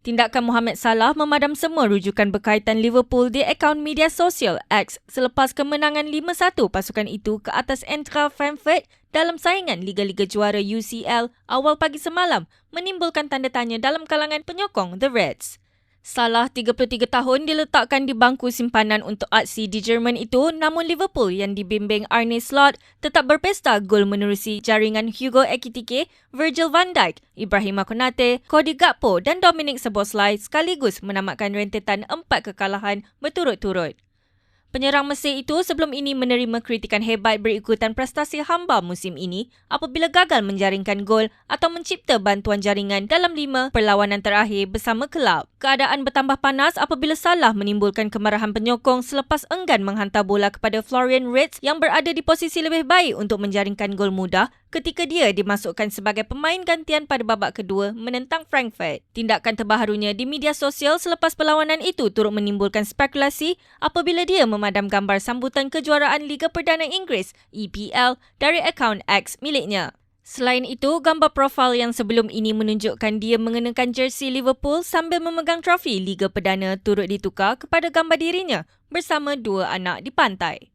Tindakan Mohamed Salah memadam semua rujukan berkaitan Liverpool di akaun media sosial X selepas kemenangan 5-1 pasukan itu ke atas Eintracht Frankfurt dalam saingan Liga-Liga Juara UCL awal pagi semalam menimbulkan tanda tanya dalam kalangan penyokong The Reds. Salah 33 tahun diletakkan di bangku simpanan untuk aksi di Jerman itu namun Liverpool yang dibimbing Arne Slot tetap berpesta gol menerusi jaringan Hugo Ekitike, Virgil van Dijk, Ibrahim Konate, Cody Gakpo dan Dominic Szoboszlai sekaligus menamatkan rentetan empat kekalahan berturut-turut. Penyerang Mesir itu sebelum ini menerima kritikan hebat berikutan prestasi hamba musim ini apabila gagal menjaringkan gol atau mencipta bantuan jaringan dalam lima perlawanan terakhir bersama kelab. Keadaan bertambah panas apabila Salah menimbulkan kemarahan penyokong selepas enggan menghantar bola kepada Florian Ritz yang berada di posisi lebih baik untuk menjaringkan gol mudah ketika dia dimasukkan sebagai pemain gantian pada babak kedua menentang Frankfurt. Tindakan terbaharunya di media sosial selepas perlawanan itu turut menimbulkan spekulasi apabila dia memadam gambar sambutan kejuaraan Liga Perdana Inggeris EPL dari akaun X miliknya. Selain itu, gambar profil yang sebelum ini menunjukkan dia mengenakan jersey Liverpool sambil memegang trofi Liga Perdana turut ditukar kepada gambar dirinya bersama dua anak di pantai.